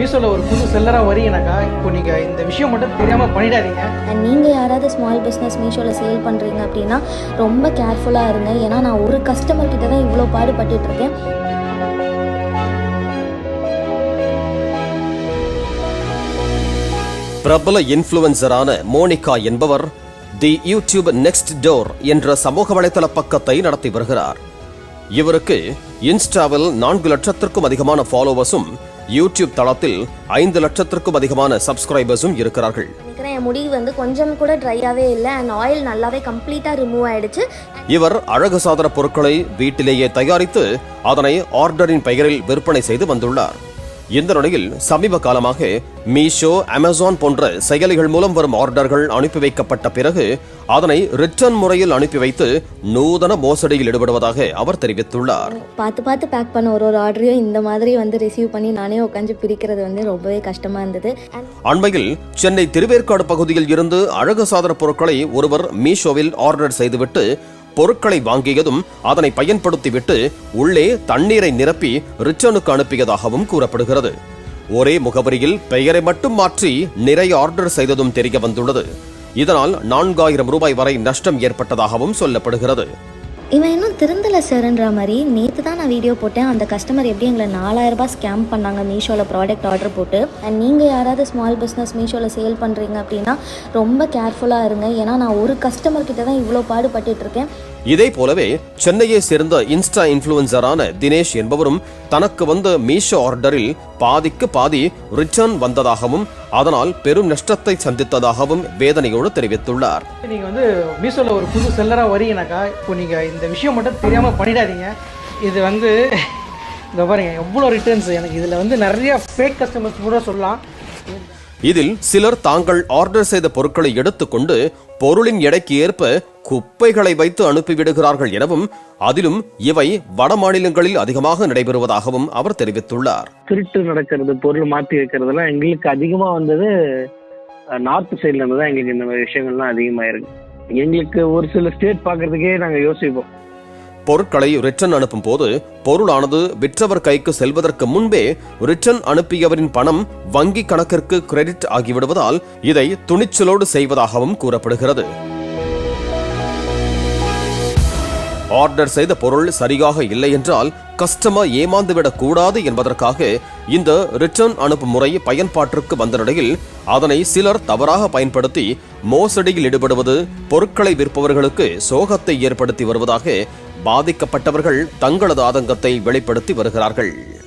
மீஷோவில் ஒரு புது செல்லராக வரீங்கனாக்கா இப்போ நீங்கள் இந்த விஷயம் மட்டும் தெரியாமல் பண்ணிடாதீங்க. அண்ட் நீங்கள் யாராவது ஸ்மால் பிஸ்னஸ் மீஷோவில் சேல் பண்ணுறீங்க அப்படின்னா ரொம்ப கேர்ஃபுல்லாக இருங்க. ஏன்னா நான் ஒரு கஸ்டமர் கிட்ட தான் இவ்வளோ பாடுபட்டுட்டு இருக்கேன். பிரபல இன்ஃப்ளூயன்சரான மோனிகா என்பவர் தி யூடியூப் நெக்ஸ்ட் டோர் என்ற சமூக வலைதள பக்கத்தை நடத்தி வருகிறார். இவருக்கு இன்ஸ்டாவில் நான்கு லட்சத்திற்கும் அதிகமான ஃபாலோவர்ஸும் யூடியூப் தளத்தில் ஐந்து லட்சத்திற்கும் அதிகமான சப்ஸ்கிரைபர்ஸும் இருக்கிறார்கள். நினைக்கிறேன் என் முடி வந்து கொஞ்சம் கூட ட்ரையாகவே இல்லை. அண்ட் ஆயில் நல்லாவே கம்ப்ளீட்டாக ரிமூவ் ஆயிடுச்சு. இவர் அழகு சாதன பொருட்களை வீட்டிலேயே தயாரித்து அதனை ஆர்டரின் பெயரில் விற்பனை செய்து வந்துள்ளார். இந்த நிலையில் சமீப காலமாக மீஷோ அமேசான் போன்ற செயலிகள் மூலம் வரும் ஆர்டர்கள் அனுப்பி வைக்கப்பட்ட பிறகு அதனை ரிட்டர்ன் முறையில் அனுப்பி வைத்து நூதன மோசடியில் ஈடுபடுவதாக அவர் தெரிவித்துள்ளார். பார்த்து பார்த்து பேக் பண்ண ஒரு ஒரு ஆர்டரையும் இந்த மாதிரி வந்து ரிசீவ் பண்ணி நானே உட்காந்து பிரிக்கிறது வந்து ரொம்பவே கஷ்டமாக இருந்தது. அண்மையில் சென்னை திருவேற்காடு பகுதியில் இருந்து அழகு சாதன பொருட்களை ஒருவர் மீஷோவில் ஆர்டர் செய்துவிட்டு பொருட்களை வாங்கியதும் அதனை பயன்படுத்திவிட்டு உள்ளே தண்ணீரை நிரப்பி ரிச்சனுக்கு அனுப்பியதாகவும் கூறப்படுகிறது. ஒரே முகவரியில் பெயரை மட்டும் மாற்றி நிறைய ஆர்டர் செய்ததும் தெரிய வந்துள்ளது. இதனால் நான்காயிரம் ரூபாய் வரை நஷ்டம் ஏற்பட்டதாகவும் சொல்லப்படுகிறது. இவன் இன்னும் திருந்தலை சார்ன்ற மாதிரி நேற்று தான் நான் வீடியோ போட்டேன். அந்த கஸ்டமர் எப்படி எங்களை நாலாயிரரூபா ஸ்கேம் பண்ணாங்க மீஷோவில் ப்ராடக்ட் ஆர்டர் போட்டு. அண்ட் நீங்கள் யாராவது ஸ்மால் பிஸ்னஸ் மீஷோவில் சேல் பண்ணுறீங்க அப்படின்னா ரொம்ப கேர்ஃபுல்லாக இருங்க. ஏன்னா நான் ஒரு கஸ்டமர் கிட்ட தான் இவ்வளோ பாடுபட்டுட்டு இருக்கேன். இதே போலவே சென்னையை சேர்ந்த இன்ஸ்டா இன்ஃபுளுசரான தினேஷ் என்பவரும் தனக்கு வந்த மீஷோ ஆர்டரில் பாதிக்கு பாதி ரிட்டர்ன் வந்ததாகவும் அதனால் பெரும் நஷ்டத்தை சந்தித்ததாகவும் வேதனையோடு தெரிவித்துள்ளார். நீங்கள் வந்து மீஷோவில் ஒரு புது செல்லராக வரீங்கனாக்கா இப்போ நீங்கள் இந்த விஷயம் மட்டும் தெரியாமல் பண்ணிடாதீங்க. இது வந்து இந்த பாருங்க எவ்வளோ ரிட்டர்ன்ஸ் எனக்கு இதில் வந்து நிறைய ஃபேக் கஸ்டமர்ஸ் கூட சொல்லலாம். இதில் சிலர் தாங்கள் ஆர்டர் செய்த பொருட்களை எடுத்துக்கொண்டு பொருளின் எடைக்கு ஏற்ப குப்பைகளை வைத்து அனுப்பிவிடுகிறார்கள் எனவும் அதிலும் இவை வட மாநிலங்களில் அதிகமாக நடைபெறுவதாகவும் அவர் தெரிவித்துள்ளார். திருட்டு நடக்கிறது பொருள் மாற்றி வைக்கிறதெல்லாம் எங்களுக்கு அதிகமா வந்தது நார்த் சைட்ல இருந்து தான் எங்களுக்கு இந்த மாதிரி விஷயங்கள்லாம் அதிகமாயிருக்கு. எங்களுக்கு ஒரு சில ஸ்டேட் பார்க்கறதுக்கே நாங்கள் யோசிப்போம். பொருட்களை ரிட்டன் அனுப்பும் போது பொருளானது விற்றவர் கைக்கு செல்வதற்கு முன்பே ரிட்டன் அனுப்பியவரின் பணம் வங்கி கணக்கிற்கு கிரெடிட் ஆகிவிடுவதால் இதை துணிச்சலோடு செய்வதாகவும் கூறப்படுகிறது. ஆர்டர் செய்த பொருள் சரியாக இல்லை என்றால் கஸ்டமர் ஏமாந்துவிடக் கூடாது என்பதற்காக இந்த ரிட்டர்ன் அனுப்பும் முறை பயன்பாட்டிற்கு வந்த நிலையில் அதனை சிலர் தவறாக பயன்படுத்தி மோசடியில் ஈடுபடுவது பொருட்களை விற்பவர்களுக்கு சோகத்தை ஏற்படுத்தி வருவதாக பாதிக்கப்பட்டவர்கள் தங்களது ஆதங்கத்தை வெளிப்படுத்தி வருகிறார்கள்.